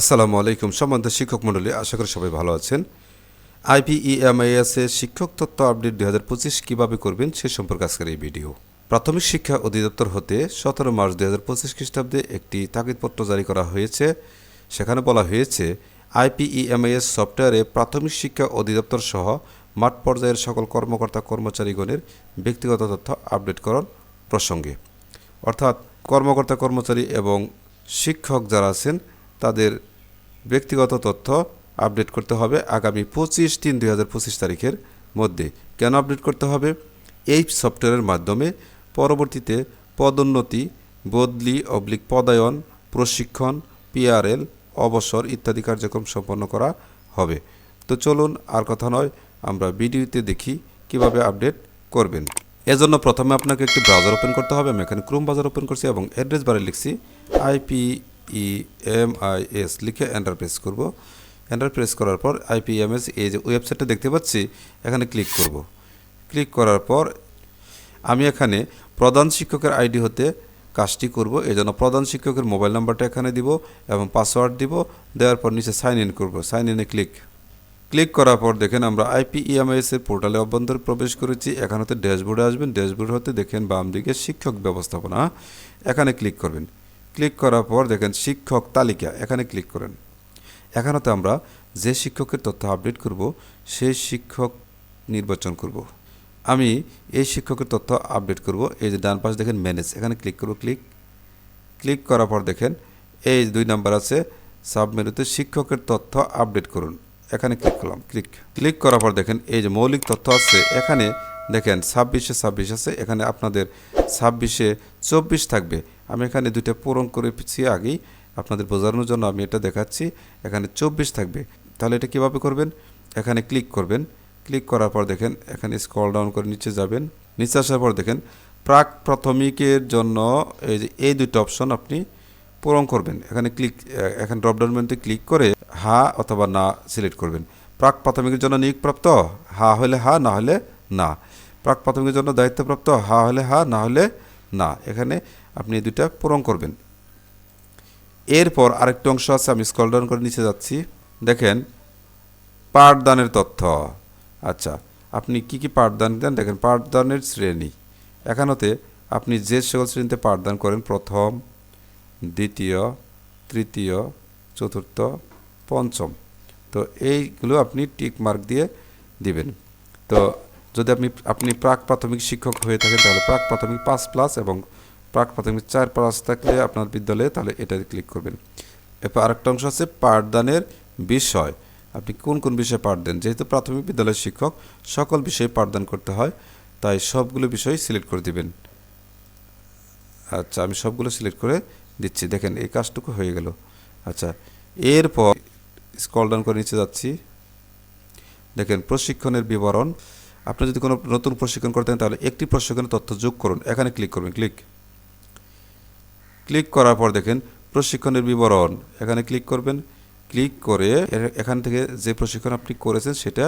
আসসালামু আলাইকুম সম্বন্ধে শিক্ষক মণ্ডলী, আশা করি সবাই ভালো আছেন। আইপিইএমআইএস শিক্ষক তত্ত্ব আপডেট দুই হাজার পঁচিশ কীভাবে করবেন সে সম্পর্কে আজকের এই ভিডিও। প্রাথমিক শিক্ষা অধিদপ্তর হতে সতেরো মার্চ দুই হাজার পঁচিশ খ্রিস্টাব্দে একটি তাগিদপত্র জারি করা হয়েছে। সেখানে বলা হয়েছে, আইপিইএমআইএস সফটওয়্যারে প্রাথমিক শিক্ষা অধিদপ্তর সহ মাঠ পর্যায়ের সকল কর্মকর্তা কর্মচারীগণের ব্যক্তিগত তথ্য আপডেটকরণ প্রসঙ্গে। অর্থাৎ কর্মকর্তা কর্মচারী এবং শিক্ষক যারা আছেন তাদের ব্যক্তিগত তথ্য আপডেট করতে হবে আগামী পঁচিশ তিন দুই হাজার পঁচিশ তারিখের মধ্যে। কেন আপডেট করতে হবে? এই সফটওয়্যারের মাধ্যমে পরবর্তীতে পদোন্নতি, বদলি, অবলিক পদায়ন, প্রশিক্ষণ, পিআরএল, অবসর ইত্যাদি কার্যক্রম সম্পন্ন করা হবে। তো চলুন, আর কথা নয়, আমরা ভিডিওতে দেখি কীভাবে আপডেট করবেন। এজন্য প্রথমে আপনাকে একটি ব্রাউজার ওপেন করতে হবে, আমি এখানে ক্রোম ব্রাউজার ওপেন করছি এবং অ্যাড্রেস বারে লিখছি IP E M I S লিখে এন্টার প্রেস করব। এন্টার করার পর আইপিএমএস এই যে ওয়েবসাইটটা দেখতে পাচ্ছি, এখানে ক্লিক করব। ক্লিক করার পর আমি এখানে প্রধান শিক্ষকের আইডি হতে কাজটি করব জন্য প্রধান শিক্ষকের মোবাইল নাম্বারটা এখানে দিব এবং পাসওয়ার্ড দিব, দেওয়ার পর নিচে সাইন ইন করব। সাইন ইনে ক্লিক ক্লিক করার পর দেখেন আমরা আইপিইএমএস এর পোর্টালে অভ্যন্তরে প্রবেশ করেছি, এখান হতে ড্যাশবোর্ডে আসবেন ড্যাশবোর্ড হতে দেখেন বাম দিকে শিক্ষক ব্যবস্থাপনা, এখানে ক্লিক করবেন। ক্লিক করার পর দেখেন শিক্ষক তালিকা, এখানে ক্লিক করেন। এখানেতে আমরা যে শিক্ষকের তথ্য আপডেট করব সেই শিক্ষক নির্বাচন করব। আমি এই শিক্ষকের তথ্য আপডেট করব, এই যে ডান পাশে দেখেন ম্যানেজ এখানে ক্লিক করব, ক্লিক। ক্লিক করার পর দেখেন এই দুই নাম্বার আছে, সাবমেনুতে শিক্ষকের তথ্য আপডেট করুন। এখানে ক্লিক করলাম, ক্লিক। ক্লিক করার পর দেখেন এই যে মৌলিক তথ্য আছে, এখানে দেখেন ছাব্বিশে ছাব্বিশ আছে, এখানে আপনাদের ছাব্বিশে চব্বিশ থাকবে। আমি এখানে দুইটা পূরণ করেছি আগেই, আপনাদের বোঝানোর জন্য আমি এটা দেখাচ্ছি, এখানে চব্বিশ থাকবে। তাহলে এটা কীভাবে করবেন? এখানে ক্লিক করবেন। ক্লিক করার পর দেখেন, এখানে স্ক্রল ডাউন করে নিচে যাবেন। নিচে আসার পর দেখেন, প্রাক প্রাথমিকের জন্য এই যে এই দুটো অপশন আপনি পূরণ করবেন। এখানে ক্লিক, এখানে ড্রপডাউন মেনুতে ক্লিক করে হা অথবা না সিলেক্ট করবেন। প্রাক প্রাথমিকের জন্য নিয়োগপ্রাপ্ত, হা হলে হা, না হলে না। প্রাক প্রাথমিকের জন্য দায়িত্বপ্রাপ্ত, হা হলে হা, না হলে না। এখানে আপনি এই দুইটা পূরণ করবেন। এরপর আরেকটি অংশ আছে, আমি স্ক্রল ডাউন করে নিচে যাচ্ছি। দেখেন, পাঠদানের তথ্য। আচ্ছা আপনি কি কি পাঠদান দেন? দেখেন, পাঠদানের শ্রেণি। এখানতে আপনি যে সকল শ্রেণীতে পাঠদান করেন, প্রথম, দ্বিতীয়, তৃতীয়, চতুর্থ, পঞ্চম। তো এইগুলো আপনি টিক মার্ক দিয়ে দিবেন। তো যদি আপনি আপনি প্রাক প্রাথমিক শিক্ষক হয়ে থাকেন, তাহলে প্রাক প্রাথমিক পাঁচ প্লাস এবং প্রাক প্রাথমিক চার প্লাস থাকলে আপনার বিদ্যালয়ে তাহলে এটা ক্লিক করবেন। এরপর আরেকটা অংশ আছে পাঠদানের বিষয়। আপনি কোন কোন বিষয়ে পাঠ দেন? যেহেতু প্রাথমিক বিদ্যালয়ের শিক্ষক, সকল বিষয়ে পাঠদান করতে হয়, তাই সবগুলো বিষয় সিলেক্ট করে দিবেন। আচ্ছা আমি সবগুলো সিলেক্ট করে দিচ্ছি। দেখেন, এই কাজটুকু হয়ে গেল। আচ্ছা এরপর স্কল ডাউন করে নিচে যাচ্ছি। দেখেন, প্রশিক্ষণের বিবরণ। আপনি যদি কোনো নতুন প্রশিক্ষণ করতেন তাহলে একটি প্রশিক্ষণের তথ্য যোগ করুন। এখানে ক্লিক করবেন ক্লিক ক্লিক করার পর দেখেন, প্রশিক্ষণের বিবরণ। এখানে ক্লিক করবেন। ক্লিক করে এখান থেকে যে প্রশিক্ষণ আপনি করেছেন, সেটা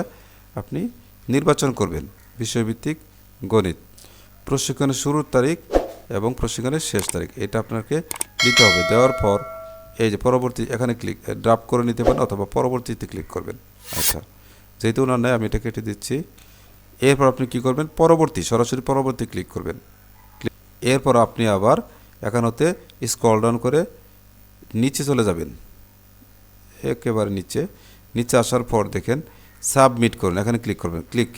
আপনি নির্বাচন করবেন। বিষয়ভিত্তিক গণিত। প্রশিক্ষণের শুরুর তারিখ এবং প্রশিক্ষণের শেষ তারিখ, এটা আপনাকে দিতে হবে। দেওয়ার পর এই যে পরবর্তী, এখানে ক্লিক ড্রাফট করে নিতে পারেন অথবা পরবর্তীতে ক্লিক করবেন। আচ্ছা যেহেতু ওনার নেয় আমি এটা কেটে দিচ্ছি। এরপর আপনি কি করবেন? পরবর্তী, সরাসরি পরবর্তী ক্লিক করবেন। এরপর আপনি আবার এখানতে স্ক্রল ডাউন করে নিচে চলে যাবেন। একেবারে নিচে। নিচে আসার পর দেখেন সাবমিট করুন, এখানে ক্লিক করবেন। ক্লিক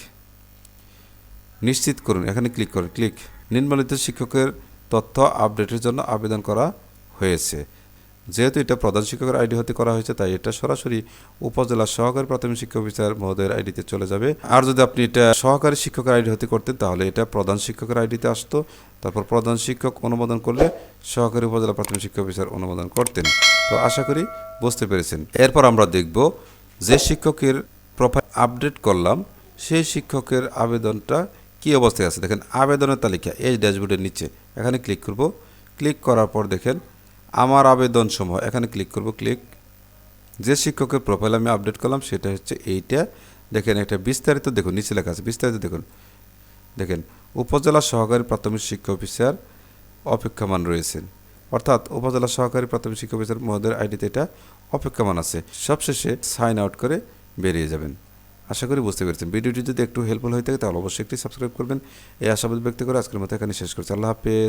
নিশ্চিত করুন, এখানে ক্লিক করুন। ক্লিক নিম্নলিখিত শিক্ষকের তথ্য আপডেটের জন্য আবেদন করা হয়েছে। যেহেতু এটা প্রধান শিক্ষকের আইডি হতে করা হয়েছে, তাই এটা সরাসরি উপজেলা সহকারী প্রাথমিক শিক্ষা অফিসার মহোদয়ের আইডিতে চলে যাবে। আর যদি আপনি এটা সহকারী শিক্ষকের আইডি হতে করতেন, তাহলে এটা প্রধান শিক্ষকের আইডিতে আসতো। তারপর প্রধান শিক্ষক অনুমোদন করলে সহকারী উপজেলা প্রাথমিক শিক্ষা অফিসার অনুমোদন করতেন। তো আশা করি বুঝতে পেরেছেন। এরপর আমরা দেখব যে শিক্ষকের প্রোফাইল আপডেট করলাম, সেই শিক্ষকের আবেদনটা কি অবস্থায় আছে? দেখেন, আবেদনের তালিকা, এই ড্যাশবোর্ডের নিচে। এখানে ক্লিক করব। ক্লিক করার পর দেখেন আমার আবেদন সমূহ এখানে ক্লিক করব ক্লিক যে শিক্ষকের প্রোফাইল আমি আপডেট করলাম, সেটা হচ্ছে এইটা। দেখেন এটা বিস্তারিত দেখুন, নিচে লেখা আছে, বিস্তারিত দেখুন। দেখেন, উপজেলা সহকারী প্রাথমিক শিক্ষা অফিসার অপেক্ষমান রয়েছেন। অর্থাৎ উপজেলা সহকারী প্রাথমিক শিক্ষা অফিসার মহোদয়ের আইডিতে এটা অপেক্ষমান আছে। সবশেষে সাইন আউট করে বেরিয়ে যাবেন। আশা করি বুঝতে পেরেছেন। ভিডিওটি যদি একটু হেল্পফুল হয়ে থাকে, তাহলে অবশ্যই একটি সাবস্ক্রাইব করবেন। এই আশাবাদ ব্যক্তি করে আজকের মতো এখানে শেষ করছি। আল্লাহ হাফেজ।